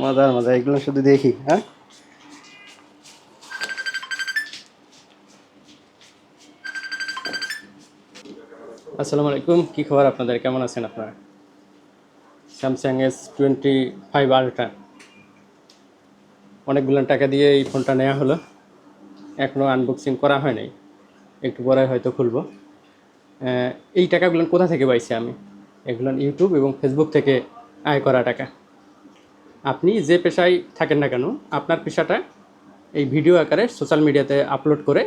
মজার মজা এগুলো শুধু দেখি হ্যাঁ? আসসালামু আলাইকুম, কী খবর আপনাদের? কেমন আছেন আপনারা? Samsung S twenty five ultra অনেকগুলো টাকা দিয়ে এই ফোনটা নেওয়া হলো। এখনও আনবক্সিং করা হয় নাই। একটু পরে হয়তো খুলব। এই টাকাগুলো কোথা থেকে পাইছি আমি? এগুলো ইউটিউব এবং ফেসবুক থেকে আয় করা টাকা। আপনি যে পেশায় থাকেন না কেন, আপনার পেশাটা এই ভিডিও আকারে সোশ্যাল মিডিয়াতে আপলোড করে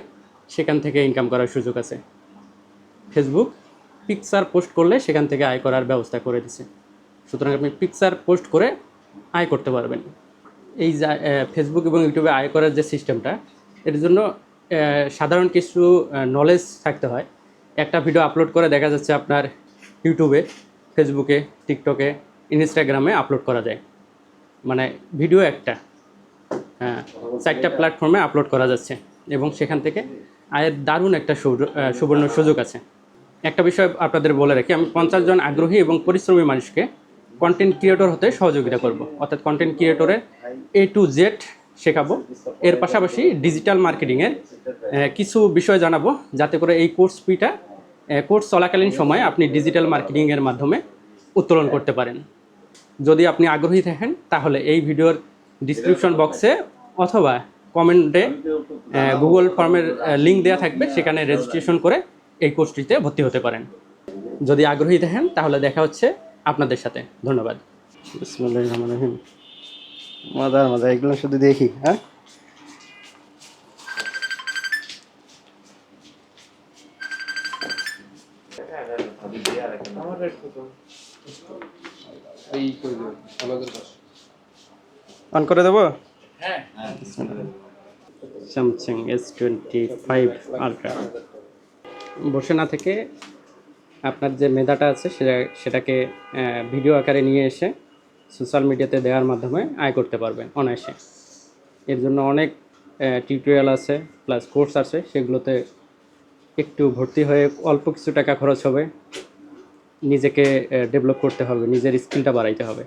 সেখান থেকে ইনকাম করার সুযোগ আছে। ফেসবুক পিকচার পোস্ট করলে সেখান থেকে আয় করার ব্যবস্থা করে দিছে। সুতরাং আপনি পিকচার পোস্ট করে আয় করতে পারবেন। এই যা ফেসবুক এবং ইউটিউবে আয় করার যে সিস্টেমটা এর জন্য সাধারণ কিছু নলেজ থাকতে হয়। একটা ভিডিও আপলোড করে দেখা যাচ্ছে আপনার ইউটিউবে ফেসবুকে টিকটকে ইনস্টাগ্রামে আপলোড করা যায়। মানে ভিডিও একটা হ্যাঁ চারটা প্ল্যাটফর্মে আপলোড করা যাচ্ছে এবং সেখান থেকে আয়ের দারুণ একটা সুবর্ণ সুযোগ আছে। একটা বিষয় আপনাদের বলে রাখি, আমি পঞ্চাশ জন আগ্রহী এবং পরিশ্রমী মানুষকে কন্টেন্ট ক্রিয়েটর হতে সহযোগিতা করব। অর্থাৎ কন্টেন্ট ক্রিয়েটরের এ টু জেড শেখাবো। এর পাশাপাশি ডিজিটাল মার্কেটিংয়ের কিছু বিষয় জানাব যাতে করে এই কোর্স ফিটা কোর্স চলাকালীন সময়ে আপনি ডিজিটাল মার্কেটিংয়ের মাধ্যমে উত্তোলন করতে পারেন। যদি আপনি আগ্রহী থাকেন তাহলে এই ভিডিওর ডিসক্রিপশন বক্সে অথবা কমেন্টে গুগল ফর্মের লিঙ্ক দেওয়া থাকবে সেখানে রেজিস্ট্রেশন করে এই কোর্সটিতে ভর্তি হতে পারেন। যদি আগ্রহী থাকেন তাহলে দেখা হচ্ছে আপনাদের সাথে। ধন্যবাদ। মজার মজা এগুলো শুধু দেখি হ্যাঁ? অন করে দেবো? Samsung S twenty five ultra বসে না থেকে আপনার যে মেধাটা আছে সেটা সেটাকে ভিডিও আকারে নিয়ে এসে সোশ্যাল মিডিয়াতে দেওয়ার মাধ্যমে আয় করতে পারবেন অনায়াসে। এর জন্য অনেক টিউটোরিয়াল আছে প্লাস কোর্স আছে সেগুলোতে একটু ভর্তি হয়ে অল্প কিছু টাকা খরচ হবে। নিজেকে ডেভেলপ করতে হবে নিজের স্কিলটা বাড়াইতে হবে।